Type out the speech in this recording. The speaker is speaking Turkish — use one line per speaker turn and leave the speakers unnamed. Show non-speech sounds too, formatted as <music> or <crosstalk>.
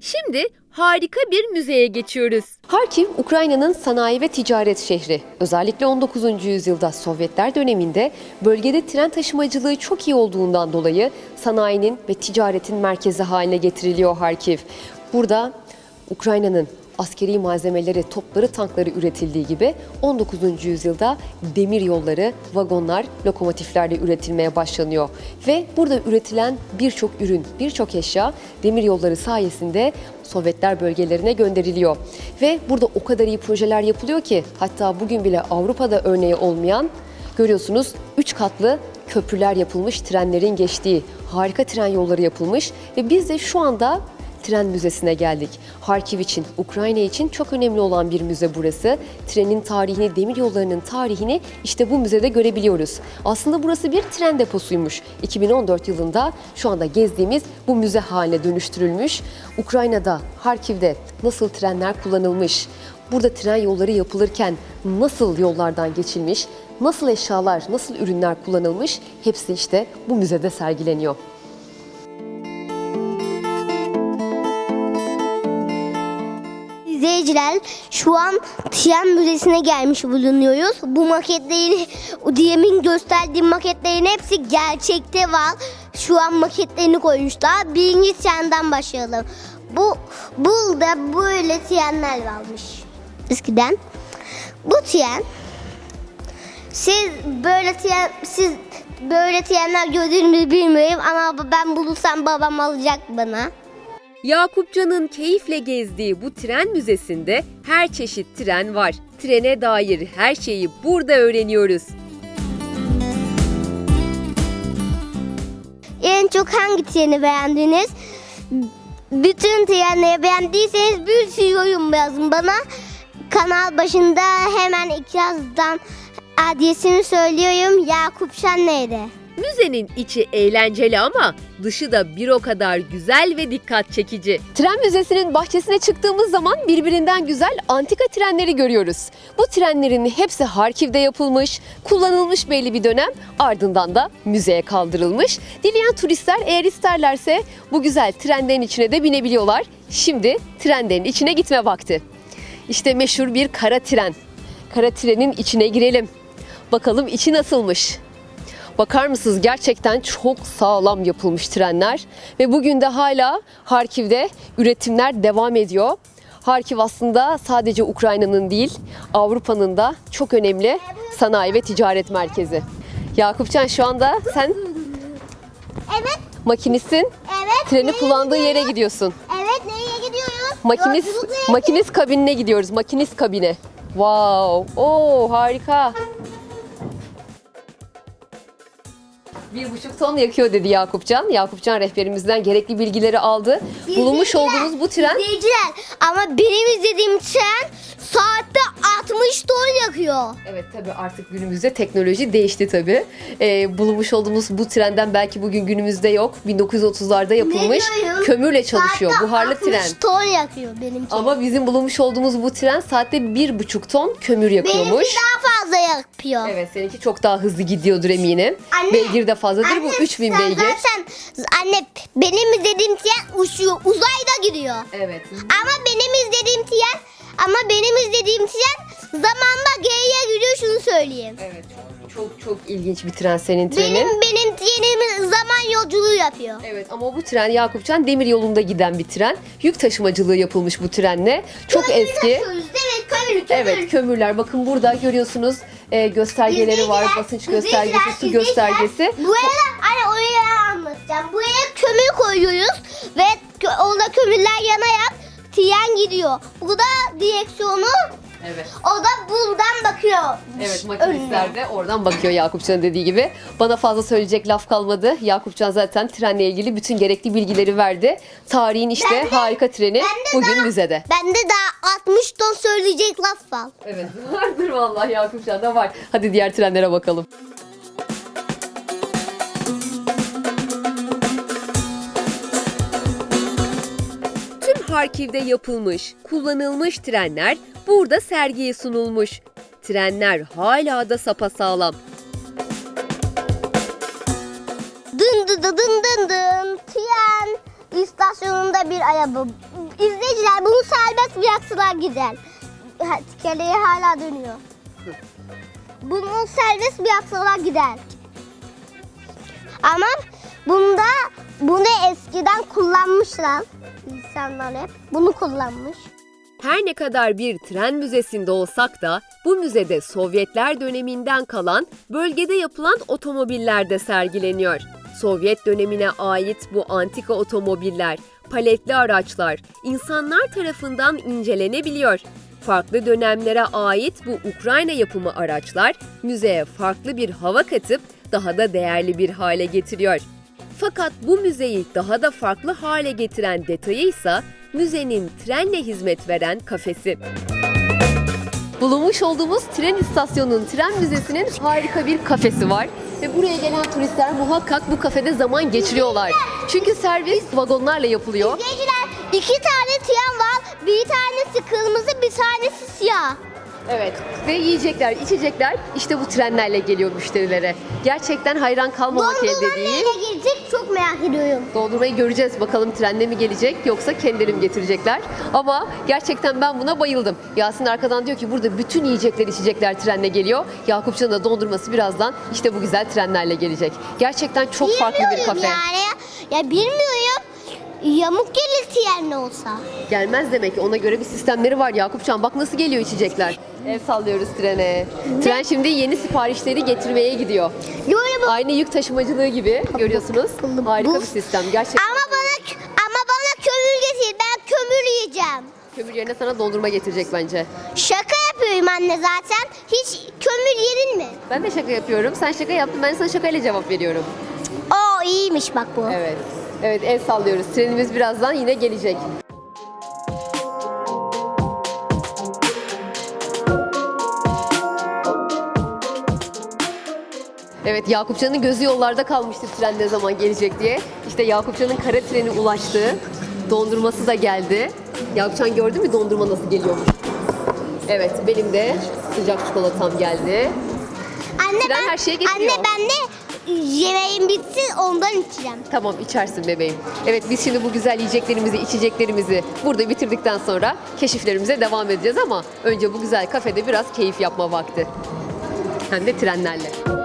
Şimdi harika bir müzeye geçiyoruz.
Harkiv, Ukrayna'nın sanayi ve ticaret şehri. Özellikle 19. yüzyılda Sovyetler döneminde bölgede tren taşımacılığı çok iyi olduğundan dolayı sanayinin ve ticaretin merkezi haline getiriliyor Harkiv. Burada Ukrayna'nın askeri malzemeleri, topları, tankları üretildiği gibi 19. yüzyılda demir yolları, vagonlar, lokomotiflerle üretilmeye başlanıyor. Ve burada üretilen birçok ürün, birçok eşya demir yolları sayesinde Sovyetler bölgelerine gönderiliyor. Ve burada o kadar iyi projeler yapılıyor ki hatta bugün bile Avrupa'da örneği olmayan görüyorsunuz 3 katlı köprüler yapılmış, trenlerin geçtiği harika tren yolları yapılmış ve biz de şu anda Tren Müzesi'ne geldik. Harkiv için, Ukrayna için çok önemli olan bir müze burası. Trenin tarihini, demir yollarının tarihini işte bu müzede görebiliyoruz. Aslında burası bir tren deposuymuş. 2014 yılında şu anda gezdiğimiz bu müze haline dönüştürülmüş. Ukrayna'da, Harkiv'de nasıl trenler kullanılmış, burada tren yolları yapılırken nasıl yollardan geçilmiş, nasıl eşyalar, nasıl ürünler kullanılmış hepsi işte bu müzede sergileniyor.
İzleyiciler şu an Tren Müzesi'ne gelmiş bulunuyoruz. Bu maketlerin, demin gösterdiğim maketlerin hepsi gerçekte var. Şu an maketlerini koymuşlar. Birinci trenden başlayalım. Bu burada böyle trenler varmış eskiden. Bu tren siz böyle tren siz böyle trenler gördünüz mü bilmiyorum ama ben bulursam babam alacak bana.
Yakupcan'ın keyifle gezdiği bu tren müzesinde her çeşit tren var. Trene dair her şeyi burada öğreniyoruz.
En çok hangi treni beğendiniz? Bütün trenleri beğendiyseniz bir sürü yorum yazın bana. Kanal başında hemen ikiazdan adresini söylüyorum. Yakup Şen neydi?
Müzenin içi eğlenceli ama dışı da bir o kadar güzel ve dikkat çekici.
Tren Müzesi'nin bahçesine çıktığımız zaman birbirinden güzel antika trenleri görüyoruz. Bu trenlerin hepsi Harkiv'de yapılmış, kullanılmış belli bir dönem ardından da müzeye kaldırılmış. Dileyen turistler eğer isterlerse bu güzel trenlerin içine de binebiliyorlar. Şimdi trenlerin içine gitme vakti. İşte meşhur bir kara tren. Kara trenin içine girelim. Bakalım içi nasılmış. Bakar mısınız gerçekten çok sağlam yapılmış trenler ve bugün de hala Harkiv'de üretimler devam ediyor. Harkiv aslında sadece Ukrayna'nın değil Avrupa'nın da çok önemli sanayi ve ticaret merkezi. Yakupcan şu anda sen
Evet,
makinistsin.
evet.
Treni kullandığı yere gidiyorsun.
Evet, nereye gidiyoruz?
Makinist
Yolculuk nereye
makinist kabinine gidiyoruz. Makinist kabine. Wow. Oo harika. Bir buçuk ton yakıyor dedi Yakupcan. Yakupcan rehberimizden gerekli bilgileri aldı. Bulunmuş olduğumuz bu tren
İzleyiciler ama benim izlediğim tren saatte 60 ton yakıyor.
Evet tabii artık günümüzde teknoloji değişti tabii. Ee, bulunmuş olduğumuz bu trenden belki bugün günümüzde yok. 1930'larda yapılmış.
diyorum?
Kömürle çalışıyor.
Saatte
Buharlı
60
tren.
ton yakıyor benimki.
Ama bizim bulunmuş olduğumuz bu tren saatte bir buçuk ton kömür yakıyormuş.
benimki daha fazla yakıyor.
Evet seninki çok daha hızlı gidiyordur eminim.
Anne,
beygir de fazladır bu
Anne,
3000
sen
beygir.
Zaten anne benim izlediğim tren uçuyor. Uzayda gidiyor.
Evet.
Ama benim izlediğim tren ama benim izlediğim tren zamanda geriye gidiyor şunu söyleyeyim.
Evet çok çok, çok ilginç bir tren senin trenin.
Benim benim trenim zaman yolculuğu yapıyor.
Evet ama bu tren Yakupcan demir yolunda giden bir tren. Yük taşımacılığı yapılmış bu trenle. Çok eski.
Taşıyoruz, Evet kömür kömür.
Evet kömürler bakın burada görüyorsunuz e, göstergeleri var.
İzleyiciler,
Basınç göstergesi, su
izleyiciler,
göstergesi.
Buraya hani oraya anlatacağım. Buraya kömür koyuyoruz ve kö- orada kömürler yanarak tren gidiyor. Bu da direksiyonu
Evet.
o da buradan bakıyor.
Evet makinistler de oradan bakıyor Yakupcan'ın dediği gibi. Bana fazla söyleyecek laf kalmadı. Yakupcan zaten trenle ilgili bütün gerekli bilgileri verdi. Tarihin işte
Ben de-
harika treni
ben de
bugün
daha-
müzede.
Bende daha 60 ton söyleyecek laf var.
Evet <laughs> vardır vallahi Yakupcan'da var. Hadi diğer trenlere bakalım.
Harkiv'de yapılmış, kullanılmış trenler burada sergiye sunulmuş. Trenler hala da sapasağlam.
Dın dı dı dın dın dın. Tren istasyonunda bir araba. İzleyiciler bunu serbest bıraksalar gider. Tekerleği hala dönüyor. Bunu serbest bıraksalar gider. Ama bunda bunu eskiden kullanmışlar. İnsanlar hep bunu kullanmış.
Her ne kadar bir tren müzesinde olsak da bu müzede Sovyetler döneminden kalan bölgede yapılan otomobiller de sergileniyor. Sovyet dönemine ait bu antika otomobiller, paletli araçlar insanlar tarafından incelenebiliyor. Farklı dönemlere ait bu Ukrayna yapımı araçlar müzeye farklı bir hava katıp daha da değerli bir hale getiriyor. Fakat bu müzeyi daha da farklı hale getiren detayı ise müzenin trenle hizmet veren kafesi.
Bulunmuş olduğumuz tren istasyonunun, tren müzesinin harika bir kafesi var. Ve buraya gelen turistler muhakkak bu kafede zaman geçiriyorlar. Çünkü servis vagonlarla yapılıyor.
İzleyiciler iki tane tren var. Bir tanesi kırmızı bir tanesi siyah.
Evet. Ve yiyecekler, içecekler işte bu trenlerle geliyor müşterilere. Gerçekten hayran kalmamak elde
Dondurma
değil.
neyle gelecek çok merak ediyorum.
Dondurmayı göreceğiz bakalım trenle mi gelecek yoksa kendileri mi getirecekler. Ama gerçekten ben buna bayıldım. Yasin arkadan diyor ki burada bütün yiyecekler içecekler trenle geliyor. Yakupcan'ın da dondurması birazdan işte bu güzel trenlerle gelecek. Gerçekten çok farklı bir
Bilmiyorum
kafe.
yani. Ya bilmiyorum. Yamuk gelir tren ne olsa.
Gelmez demek ki ona göre bir sistemleri var Yakupcan. Bak nasıl geliyor içecekler. El sallıyoruz trene. Tren şimdi yeni siparişleri getirmeye gidiyor.
Böyle bu.
Aynı yük taşımacılığı gibi görüyorsunuz. Harika bir sistem gerçekten.
Ama bana ama bana kömür getir. Ben kömür yiyeceğim.
Kömür yerine sana dondurma getirecek bence.
Şaka yapıyorum anne zaten. Hiç kömür yedin mi?
Ben de şaka yapıyorum. Sen şaka yaptın. Ben sana şakayla cevap veriyorum.
Oo iyiymiş bak bu.
Evet. Evet el sallıyoruz. Trenimiz birazdan yine gelecek. Evet Yakupcan'ın gözü yollarda kalmıştı tren ne zaman gelecek diye. İşte Yakupcan'ın kara treni ulaştı. Dondurması da geldi. Yakupcan gördü mü dondurma nasıl geliyormuş? Evet benim de sıcak çikolatam geldi.
Anne
Tren
ben
her şeyi getiriyor.
Anne ben de yemeğim bitsin ondan içeceğim.
Tamam içersin bebeğim. Evet biz şimdi bu güzel yiyeceklerimizi, içeceklerimizi burada bitirdikten sonra keşiflerimize devam edeceğiz ama önce bu güzel kafede biraz keyif yapma vakti. Hem de trenlerle.